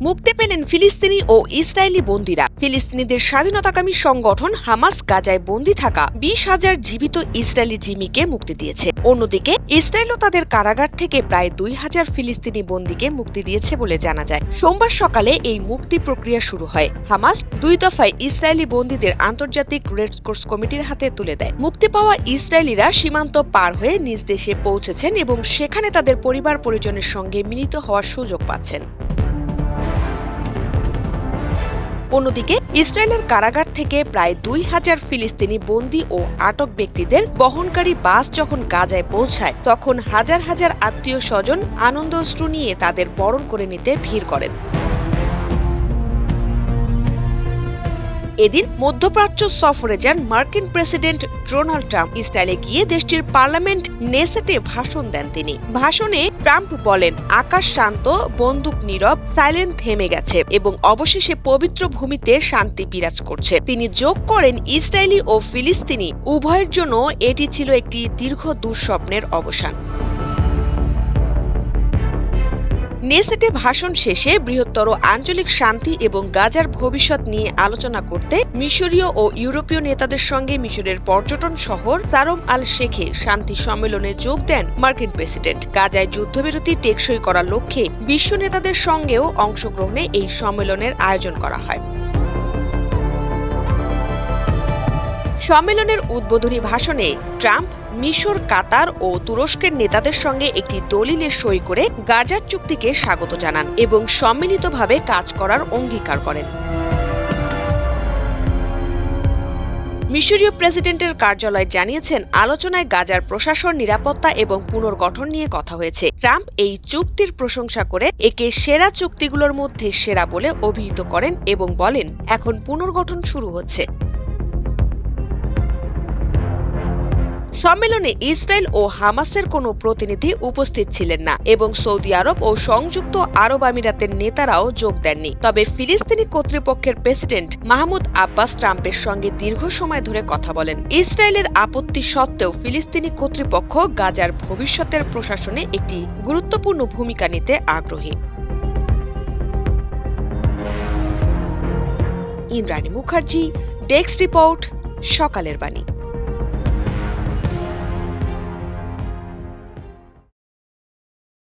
মুক্তি পেলেন ফিলিস্তিনি ও ইসরায়েলি বন্দীরা। ফিলিস্তিনিদের স্বাধীনতাকামী সংগঠন হামাস গাজায় বন্দী থাকা বিশ হাজার জীবিত ইসরায়েলি জিমিকে মুক্তি দিয়েছে। অন্যদিকে, ইসরায়েলও তাদের কারাগার থেকে প্রায় দুই হাজার ফিলিস্তিনি বন্দীকে মুক্তি দিয়েছে বলে জানা যায়। সোমবার সকালে এই মুক্তি প্রক্রিয়া শুরু হয়। হামাস দুই দফায় ইসরায়েলি বন্দীদের আন্তর্জাতিক রেড ক্রস কমিটির হাতে তুলে দেয়। মুক্তি পাওয়া ইসরায়েলিরা সীমান্ত পার হয়ে নিজ দেশে পৌঁছেছেন এবং সেখানে তাদের পরিবার পরিজনের সঙ্গে মিলিত হওয়ার সুযোগ পাচ্ছেন। অন্যদিকে, ইসরায়েলের কারাগার থেকে প্রায় দুই হাজার ফিলিস্তিনি বন্দী ও আটক ব্যক্তিদের বহনকারী বাস যখন গাজায় পৌঁছায়, তখন হাজার হাজার আত্মীয় স্বজন আনন্দ অশ্রু নিয়ে তাদের বরণ করে নিতে ভিড় করেন। এদিন মধ্যপ্রাচ্য সফরে যান মার্কিন প্রেসিডেন্ট ডোনাল্ড ট্রাম্প। ইসরায়েলে গিয়ে দেশটির পার্লামেন্ট নেসেটে ভাষণ দেন তিনি। ভাষণে ট্রাম্প বলেন, আকাশ শান্ত, বন্দুক নীরব, সাইলেন্ট থেমে গেছে এবং অবশেষে পবিত্র ভূমিতে শান্তি বিরাজ করছে। তিনি যোগ করেন, ইসরায়েলি ও ফিলিস্তিনি, উভয়ের জন্য এটি ছিল একটি দীর্ঘ দুঃস্বপ্নের অবসান। নেসেটে ভাষণ শেষে বৃহত্তর আঞ্চলিক শান্তি এবং গাজার ভবিষ্যৎ নিয়ে আলোচনা করতে মিশরীয় ও ইউরোপীয় নেতাদের সঙ্গে মিশরের পর্যটন শহর সারম আল শেখে শান্তি সম্মেলনে যোগ দেন মার্কিন প্রেসিডেন্ট। গাজায় যুদ্ধবিরতি টেকসই করার লক্ষ্যে বিশ্ব নেতাদের সঙ্গেও অংশগ্রহণে এই সম্মেলনের আয়োজন করা হয়। সম্মেলনের উদ্বোধনী ভাষণে ট্রাম্প, মিশর, কাতার ও তুরস্কের নেতাদের সঙ্গে একটি দলিলে সই করে গাজার চুক্তিকে স্বাগত জানান এবং সম্মিলিতভাবে কাজ করার অঙ্গীকার করেন। মিশরীয় প্রেসিডেন্টের কার্যালয় জানিয়েছেন, আলোচনায় গাজার প্রশাসন নিরাপত্তা এবং পুনর্গঠন নিয়ে কথা হয়েছে। ট্রাম্প এই চুক্তির প্রশংসা করে একে সেরা চুক্তিগুলোর মধ্যে সেরা বলে অভিহিত করেন এবং বলেন, এখন পুনর্গঠন শুরু হচ্ছে। সম্মেলনে ইসরায়েল ও হামাসের কোনো প্রতিনিধি উপস্থিত ছিলেন না এবং সৌদি আরব ও সংযুক্ত আরব আমিরাতের নেতারাও যোগ দেননি। তবে ফিলিস্তিনি কর্তৃপক্ষের প্রেসিডেন্ট মাহমুদ আব্বাস ট্রাম্পের সঙ্গে দীর্ঘ সময় ধরে কথা বলেন। ইসরায়েলের আপত্তি সত্ত্বেও ফিলিস্তিনি কর্তৃপক্ষ গাজার ভবিষ্যতের প্রশাসনে একটি গুরুত্বপূর্ণ ভূমিকা নিতে আগ্রহী। ইন্দ্রাণী মুখার্জি, ডেস্ক রিপোর্ট, সকালের বাণী।